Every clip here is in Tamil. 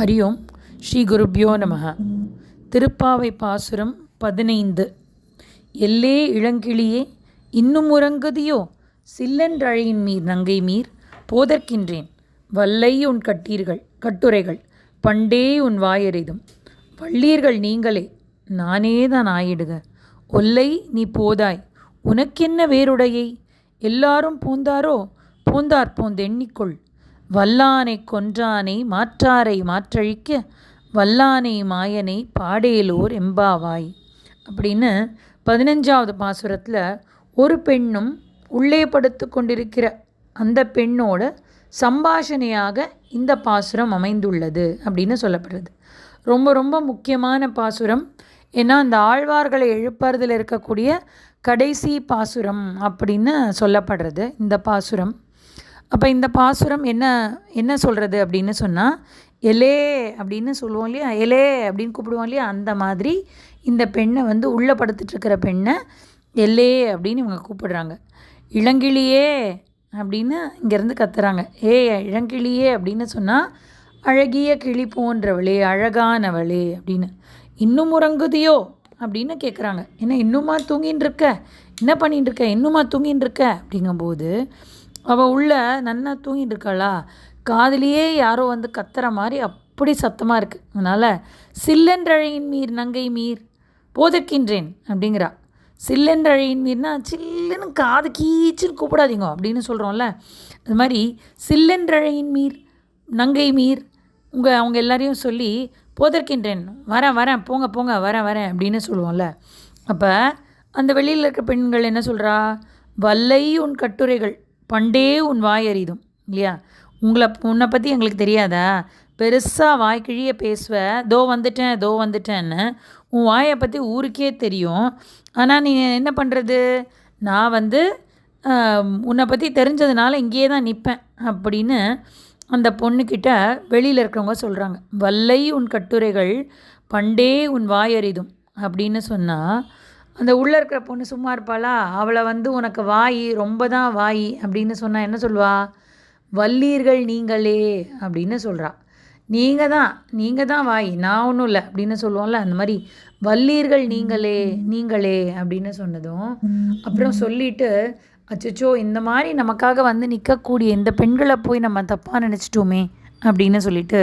ஹரி ஓம் ஸ்ரீ குருப்யோ நமக திருப்பாவை பாசுரம் பதினைந்து. எல்லே இளங்கிளியே இன்னும் உறங்குதியோ? சில்லென்றழையின் மீர் நங்கை மீர் போதற்கின்றேன். வல்லை உன் கட்டீர்கள் கட்டுரைகள் பண்டே உன் வாயறிதும். வள்ளீர்கள் நீங்களே நானே தான் ஆயிடுக. ஒல்லை நீ போதாய் உனக்கென்ன வேறுடையை? எல்லாரும் பூந்தாரோ? பூந்தார் போந்தெண்ணிக்கொள் வல்லானை கொன்றானை மாற்றாரை மாற்றழிக்க வல்லானை மாயனை பாடேலோர் எம்பாவாய். அப்படின்னு பதினஞ்சாவது பாசுரத்தில் ஒரு பெண்ணும் உள்ளே படுத்து கொண்டிருக்கிற அந்த பெண்ணோட சம்பாஷணையாக இந்த பாசுரம் அமைந்துள்ளது அப்படின்னு சொல்லப்படுறது. ரொம்ப ரொம்ப முக்கியமான பாசுரம். ஏன்னா அந்த ஆழ்வார்களை எழுப்புறதில் இருக்கக்கூடிய கடைசி பாசுரம் அப்படின்னு சொல்லப்படுறது இந்த பாசுரம். அப்போ இந்த பாசுரம் என்ன என்ன சொல்கிறது அப்படின்னு சொன்னால் எலே அப்படின்னு சொல்லுவோம் இல்லையா? எலே அப்படின்னு கூப்பிடுவோம் இல்லையா? அந்த மாதிரி இந்த பெண்ணை வந்து உள்ளே படுத்துட்ருக்கிற பெண்ணை எல்லே அப்படின்னு இவங்க கூப்பிடுறாங்க. இளங்கிளியே அப்படின்னு இங்கேருந்து கத்துறாங்க. ஏ இளங்கிளியே அப்படின்னு சொன்னால் அழகிய கிளி போன்றவளே அழகானவளே அப்படின்னு. இன்னும் உறங்குதியோ அப்படின்னு கேட்குறாங்க என்ன இன்னுமா தூங்கின்னு இருக்க என்ன பண்ணிட்டு இருக்க இன்னுமா தூங்கின்னு இருக்க அப்படிங்கும்போது அவள் உள்ள நன்னா தூங்கிட்டு இருக்காளா? காதுலேயே யாரோ வந்து கத்துற மாதிரி அப்படி சத்தமாக இருக்குது அதனால் சில்லென்றழையின் மீர் நங்கை மீர் போதற்கின்றேன் அப்படிங்கிறா. சில்லென்றழையின் மீர்னா சில்லுன்னு காது கீச்சுன்னு கூப்பிடாதீங்க அப்படின்னு சொல்கிறோம்ல அது மாதிரி சில்லென்றழையின் மீர் நங்கை மீர் உங்கள் அவங்க எல்லாரையும் சொல்லி போதற்கின்றேன். வரேன் வரேன் போங்க போங்க வரேன் வரேன் அப்படின்னு சொல்லுவோம்ல. அப்போ அந்த வெளியில் இருக்க பெண்கள் என்ன சொல்கிறா வல்லை உன் கட்டுரைகள் பண்டே உன் வாய் அறிதும் இல்லையா? உங்களை உன்னை பற்றி எங்களுக்கு தெரியாதா? பெருசாக வாய்க்கிழிய பேசுவ தோ வந்துட்டேன் தோ வந்துட்டேன்னு உன் வாயை பற்றி ஊருக்கே தெரியும். ஆனால் நீ என்ன பண்ணுறது நான் வந்து உன்னை பற்றி தெரிஞ்சதுனால இங்கேயே தான் நிற்பேன் அப்படின்னு அந்த பொண்ணுக்கிட்ட வெளியில் இருக்கிறவங்க சொல்கிறாங்க வல்லை உன் கட்டுரைகள் பண்டே உன் வாயறிதும் அப்படின்னு சொன்னால் அந்த உள்ளே இருக்கிற பொண்ணு சும்மா இருப்பாளா? அவளை வந்து உனக்கு வாய் ரொம்ப தான் வாய் அப்படின்னு சொன்னால் என்ன சொல்லுவா? வல்லீர்கள் நீங்களே அப்படின்னு சொல்கிறா நீங்கள் தான் நீங்கள் தான் வாய் நான் ஒன்றும் இல்லை அப்படின்னு சொல்லுவோம்ல அந்த மாதிரி வல்லீர்கள் நீங்களே நீங்களே அப்படின்னு சொன்னதும் அப்புறம் சொல்லிட்டு அச்சச்சோ இந்த மாதிரி நமக்காக வந்து நிற்கக்கூடிய இந்த பெண்களை போய் நம்ம தப்பாக நினச்சிட்டோமே அப்படின்னு சொல்லிட்டு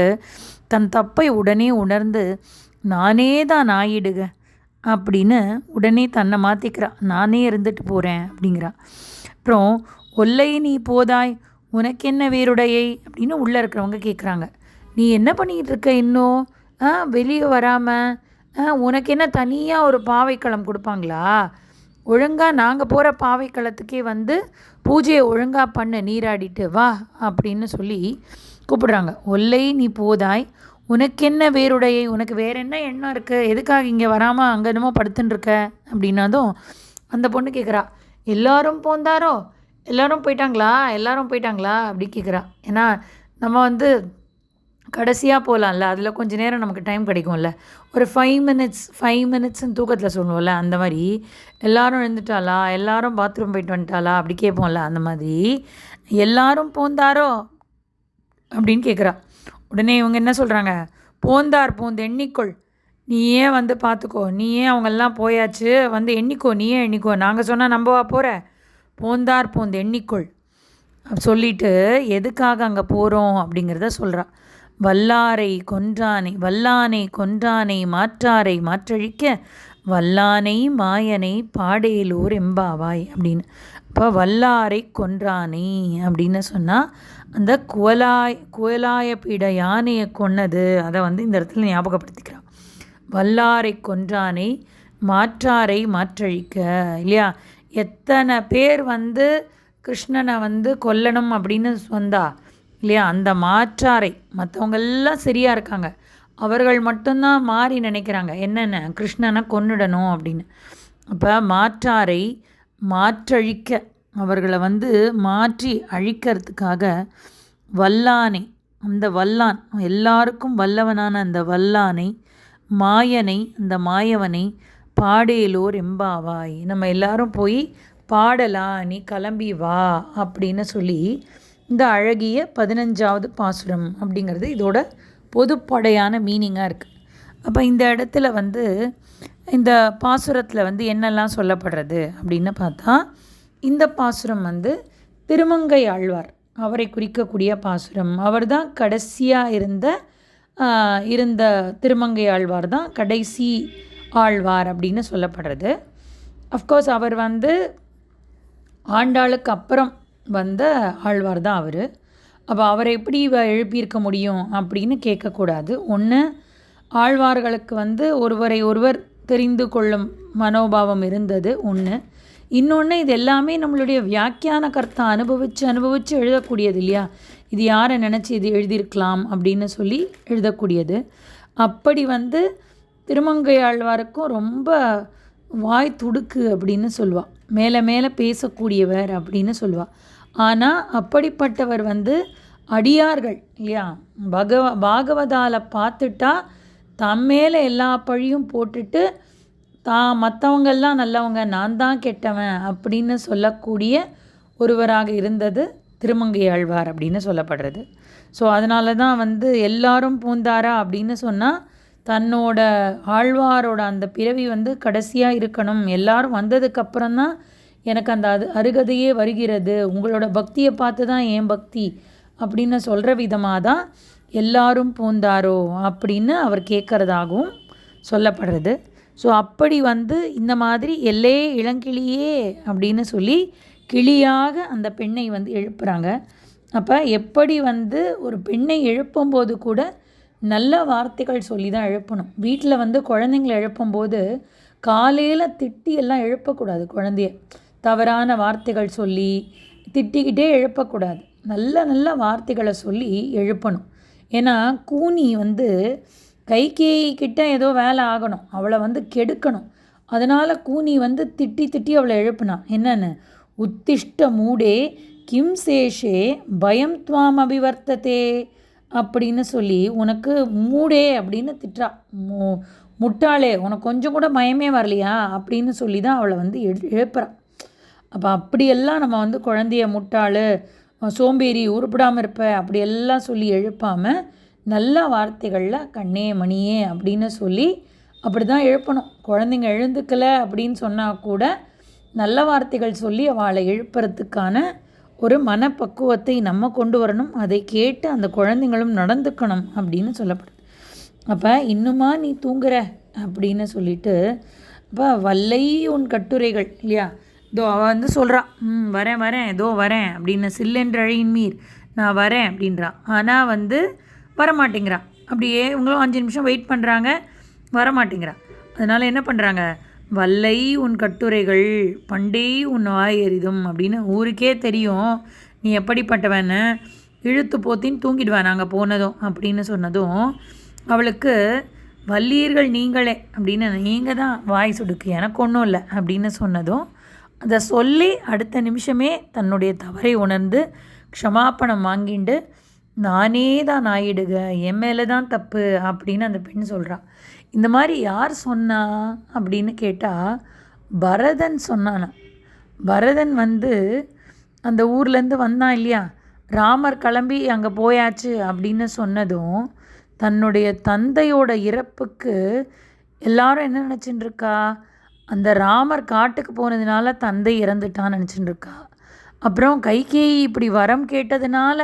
தன் தப்பை உடனே உணர்ந்து நானே தான் நாயிடுக அப்படின்னு உடனே தன்னை மாற்றிக்கிறான் நானே இருந்துட்டு போகிறேன் அப்படிங்கிறா. அப்புறம் ஒல்லை நீ போதாய் உனக்கு என்ன வேறுடையை? அப்படின்னு உள்ளே இருக்கிறவங்க கேட்குறாங்க நீ என்ன பண்ணிக்கிட்டு இருக்க இன்னும்? ஆ வெளியே வராமல் ஆ உனக்கு என்ன தனியாக ஒரு பாவைக்களம் கொடுப்பாங்களா? ஒழுங்காக நாங்கள் போகிற பாவைக்களத்துக்கே வந்து பூஜையை ஒழுங்காக பண்ண நீராடிட்டு வா அப்படின்னு சொல்லி கூப்பிடுறாங்க. ஒல்லை நீ போதாய் உனக்கு என்ன வேறுடையை உனக்கு வேற என்ன எண்ணம் இருக்குது எதுக்காக இங்கே வராமல் அங்கே என்னமோ படுத்துட்டுருக்க அப்படின்னதும் அந்த பொண்ணு கேட்குறா எல்லாரும் போந்தாரோ? எல்லாரும் போயிட்டாங்களா? எல்லாரும் போயிட்டாங்களா? அப்படி கேட்குறா ஏன்னா நம்ம வந்து கடைசியாக போகலாம்ல அதில் கொஞ்சம் நேரம் நமக்கு டைம் கிடைக்கும்ல. ஒரு ஃபைவ் மினிட்ஸ் ஃபைவ் மினிட்ஸ்னு தூக்கத்தில் சொல்லுவோம்ல அந்த மாதிரி எல்லாரும் எழுந்துட்டாளா? எல்லாரும் பாத்ரூம் போயிட்டு வந்துட்டாளா? அப்படி கேட்போம்ல அந்த மாதிரி எல்லாரும் போந்தாரோ? அப்படின்னு கேட்குறா உடனே இவங்க என்ன சொல்கிறாங்க போந்தார் போந்து எண்ணிக்கொள். நீயே வந்து பார்த்துக்கோ நீயே அவங்கெல்லாம் போயாச்சு. வந்து எண்ணிக்கோ நீயே எண்ணிக்கோ. நாங்கள் சொன்னால் நம்பவா போகிற போந்தார் போந்து எண்ணிக்கொள். சொல்லிட்டு எதுக்காக அங்கே போகிறோம் அப்படிங்கிறத சொல்கிறா வல்லாரை கொன்றானை வல்லானை கொன்றானை மாற்றாரை மாற்றழிக்க வல்லானை மாயனை பாடேலூர் எம்பாவாய் அப்படின்னு. இப்போ வல்லாரை கொன்றானை அப்படின்னு சொன்னால் அந்த குவலாய் குவலாய பீட யானையை கொன்னது அதை வந்து இந்த இடத்துல ஞாபகப்படுத்திக்கிறான். வல்லாரை கொன்றானை மாற்றாரை மாற்றழிக்க இல்லையா? எத்தனை பேர் வந்து கிருஷ்ணனை வந்து கொல்லணும் அப்படின்னு வந்தா இல்லையா? அந்த மாற்றாரை மற்றவங்கெல்லாம் சரியாக இருக்காங்க. அவர்கள் மட்டும்தான் மாறி நினைக்கிறாங்க. என்னென்ன? கிருஷ்ணனை கொன்னுடணும் அப்படின்னு. அப்போ மாற்றாரை மாற்றழிக்க அவர்களை வந்து மாற்றி அழிக்கிறதுக்காக வல்லானை அந்த வல்லான் எல்லாருக்கும் வல்லவனான அந்த வல்லானை மாயனை அந்த மாயவனை பாடேலோர் எம்பாவாய். நம்ம எல்லாரும் போய் பாடலாம் நீ கிளம்பி வா அப்படின்னு சொல்லி இந்த அழகிய பதினஞ்சாவது பாசுரம் அப்படிங்கிறது இதோட பொதுப்படையான மீனிங்காக இருக்குது அப்போ இந்த இடத்துல வந்து இந்த பாசுரத்தில் வந்து என்னெல்லாம் சொல்லப்படுறது அப்படின்னு பார்த்தா இந்த பாசுரம் வந்து திருமங்கை ஆழ்வார் அவரை குறிக்கக்கூடிய பாசுரம். அவர் தான் கடைசியாக இருந்த இருந்த திருமங்கை ஆழ்வார் தான் கடைசி ஆழ்வார் அப்படின்னு சொல்லப்படுறது. அஃப்கோர்ஸ் அவர் வந்து ஆண்டாளுக்கு அப்புறம் வந்த ஆழ்வார் தான் அவர். அப்போ அவரை எப்படி எழுப்பியிருக்க முடியும் அப்படின்னு கேட்கக்கூடாது. ஒன்று ஆழ்வார்களுக்கு வந்து ஒருவரை ஒருவர் தெரிந்து கொள்ளும் மனோபாவம் இருந்தது ஒன்று இன்னொன்று இது எல்லாமே நம்மளுடைய வியாக்கியான கர்த்தா அனுபவித்து அனுபவித்து எழுதக்கூடியது இல்லையா? இது யாரை நினச்சி இது எழுதியிருக்கலாம் அப்படின்னு சொல்லி எழுதக்கூடியது. அப்படி வந்து திருமங்கை ஆழ்வாருக்கும் ரொம்ப வாய் துடுக்கு அப்படின்னு சொல்லுவாள் மேலே மேலே பேசக்கூடியவர் அப்படின்னு சொல்லுவாள் ஆனால் அப்படிப்பட்டவர் வந்து அடியார்கள் இல்லையா? பகவ பாகவதால பார்த்துட்டா தம் மேலே எல்லா பழியும் போட்டுட்டு தான் மற்றவங்கெல்லாம் நல்லவங்க நான் தான் கெட்டவன் அப்படின்னு சொல்லக்கூடிய ஒருவராக இருந்தது திருமங்கை ஆழ்வார் அப்படின்னு சொல்லப்படுறது. ஸோ அதனால தான் வந்து எல்லாரும் பூந்தாரா அப்படின்னு சொன்னால் தன்னோட ஆழ்வாரோட அந்த பிறவி வந்து கடைசியாக இருக்கணும். எல்லாரும் வந்ததுக்கப்புறம் தான் எனக்கு அந்த அது அருகதையே வருகிறது. உங்களோட பக்தியை பார்த்து தான் என் பக்தி? அப்படின்னு சொல்கிற விதமாக தான் எல்லாரும் பூந்தாரோ அப்படின்னு அவர் கேட்குறதாகவும் சொல்லப்படுறது. ஸோ அப்படி வந்து இந்த மாதிரி எல்லே இளங்கிளியே அப்படின்னு சொல்லி கிளியாக அந்த பெண்ணை வந்து எழுப்புறாங்க. அப்போ எப்படி வந்து ஒரு பெண்ணை எழுப்பும்போது கூட நல்ல வார்த்தைகள் சொல்லி தான் எழுப்பணும். வீட்டில் வந்து குழந்தைங்களை எழுப்பும்போது காலையில் திட்டி எல்லாம் எழுப்பக்கூடாது குழந்தைய. தவறான வார்த்தைகள் சொல்லி திட்டிக்கிட்டே எழுப்பக்கூடாது. நல்ல நல்ல வார்த்தைகளை சொல்லி எழுப்பணும். ஏன்னா கூனி வந்து கைகேயி கிட்ட ஏதோ வேலை ஆகணும். அவளை வந்து கெடுக்கணும். அதனால் கூனி வந்து திட்டி திட்டி அவளை எழுப்புனான் என்னன்னு? உத்திஷ்ட மூடே கிம் சேஷே பயம் துவாம் அபிவர்த்ததே அப்படின்னு சொல்லி உனக்கு மூடே அப்படின்னு திட்டா மு முட்டாளே உனக்கு கொஞ்சம் கூட பயமே வரலையா? அப்படின்னு சொல்லி தான் அவளை வந்து எழு எழுப்புறான் அப்போ அப்படியெல்லாம் நம்ம வந்து குழந்தைய முட்டாள் சோம்பேறி உருப்பிடாமல் இருப்ப அப்படியெல்லாம் சொல்லி எழுப்பாமல் நல்ல வார்த்தைகளில் கண்ணே மணியே அப்படின்னு சொல்லி அப்படி தான் எழுப்பணும். குழந்தைங்க எழுந்துக்கலை அப்படின்னு சொன்னால் கூட நல்ல வார்த்தைகள் சொல்லி அவளை எழுப்புறதுக்கான ஒரு மனப்பக்குவத்தை நம்ம கொண்டு வரணும். அதை கேட்டு அந்த குழந்தைங்களும் நடந்துக்கணும் அப்படின்னு சொல்லப்படுது. அப்போ இன்னுமா நீ தூங்குற? அப்படின்னு சொல்லிட்டு அப்போ வல்லை உன் கட்டுரைகள். இல்லையா? இதோ அவள் வந்து சொல்கிறா ம் வரேன் வரேன் இதோ வரேன் அப்படின்னு சில்லென்றழையின் மீர் நான் வரேன் அப்படின்றா. ஆனால் வந்து வரமாட்டேங்கிறான் அப்படியே இவங்களும் அஞ்சு நிமிஷம் வெயிட் பண்ணுறாங்க வரமாட்டேங்கிறான் அதனால் என்ன பண்ணுறாங்க வல்லை உன் கட்டுரைகள் பண்டே உன் வாய் எரிதும் அப்படின்னு ஊருக்கே தெரியும் நீ எப்படிப்பட்டவன்னு இழுத்து போத்தின்னு தூங்கிடுவேன் நாங்கள் போனதும் அப்படின்னு சொன்னதும் அவளுக்கு வல்லீர்கள் நீங்களே அப்படின்னு நீங்கள் தான் வாய் சுடுக்கு எனக்கு ஒன்றும் இல்லை அப்படின்னு சொன்னதும் அதை சொல்லி அடுத்த நிமிஷமே தன்னுடைய தவறை உணர்ந்து க்ஷமாப்பணம் வாங்கிண்டு நானே தான் ஆயிடுக என் மேலே தான் தப்பு அப்படின்னு அந்த பெண் சொல்கிறான் இந்த மாதிரி யார் சொன்னா அப்படின்னு கேட்டால் பரதன் சொன்னானா. பரதன் வந்து அந்த ஊர்லேருந்து வந்தான் இல்லையா? ராமர் கிளம்பி அங்கே போயாச்சு அப்படின்னு சொன்னதும் தன்னுடைய தந்தையோட இறப்புக்கு எல்லாரும் என்ன நினச்சின்னு இருக்கா? அந்த ராமர் காட்டுக்கு போனதுனால தந்தை இறந்துட்டான்னு நினச்சின்னு இருக்கா அப்புறம் கைகேயி இப்படி வரம் கேட்டதுனால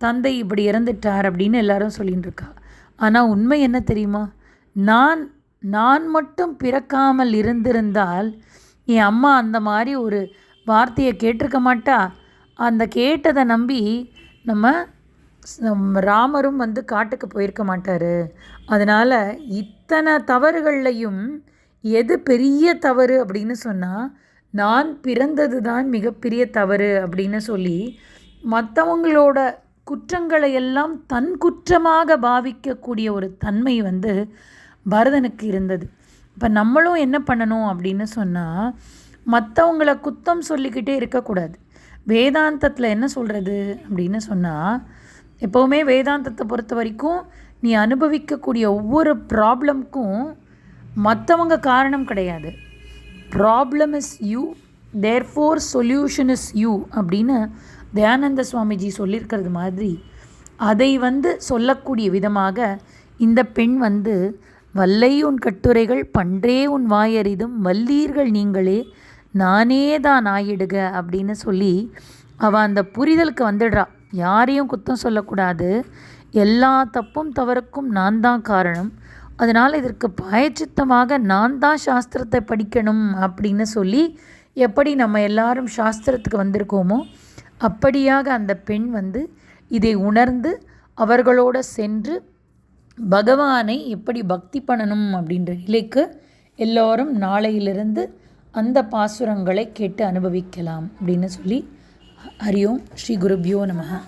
தந்தை இப்படி இறந்துட்டார் அப்படின்னு எல்லாரும் சொல்லின்னு இருக்கா ஆனால் உண்மை என்ன தெரியுமா? நான் நான் மட்டும் பிறக்காமல் இருந்திருந்தால் என் அம்மா அந்த மாதிரி ஒரு வார்த்தையை கேட்டிருக்க மாட்டா. அந்த கேட்டதை நம்பி நம்ம ராமரும் வந்து காட்டுக்கு போயிருக்க மாட்டார். அதனால் இத்தனை தவறுகள்லையும் எது பெரிய தவறு அப்படின்னு சொன்னால் நான் பிறந்தது தான் மிகப்பெரிய தவறு அப்படின்னு சொல்லி மற்றவங்களோட குற்றங்களை எல்லாம் தன் குற்றமாக பாவிக்கக்கூடிய ஒரு தன்மை வந்து பரதனுக்கு இருந்தது. இப்போ நம்மளும் என்ன பண்ணணும் அப்படின்னு சொன்னால் மற்றவங்களை குத்தம் சொல்லிக்கிட்டே இருக்கக்கூடாது. வேதாந்தத்தில் என்ன சொல்கிறது அப்படின்னு சொன்னால் எப்போவுமே வேதாந்தத்தை பொறுத்த வரைக்கும் நீ அனுபவிக்கக்கூடிய ஒவ்வொரு ப்ராப்ளம்க்கும் மற்றவங்க காரணம் கிடையாது. Problem is you therefore solution is you அப்படின்னு தயானந்த சுவாமிஜி சொல்லியிருக்கிறது மாதிரி அதை வந்து சொல்லக்கூடிய விதமாக இந்த பெண் வந்து வல்லை உன் கட்டுரைகள் பன்றே உன் வாயறிதும் வல்லீர்கள் நீங்களே நானே தான் ஆயிடுக அப்படின்னு சொல்லி அவள் அந்த புரிதலுக்கு வந்துடுறா. யாரையும் குத்தம் சொல்லக்கூடாது. எல்லா தப்பும் தவறுக்கும் நான் தான் காரணம். அதனால் இதற்கு பாயச்சித்தமாக நான் தான் சாஸ்திரத்தை படிக்கணும் அப்படின்னு சொல்லி எப்படி நம்ம எல்லாரும் சாஸ்திரத்துக்கு வந்திருக்கோமோ அப்படியாக அந்த பெண் வந்து இதை உணர்ந்து அவர்களோட சென்று பகவானை எப்படி பக்தி பண்ணணும் அப்படின்ற நிலைக்கு எல்லோரும் நாளையிலிருந்து அந்த பாசுரங்களை கேட்டு அனுபவிக்கலாம் அப்படின்னு சொல்லி ஹரியோம் ஸ்ரீ குருபியோ நமகா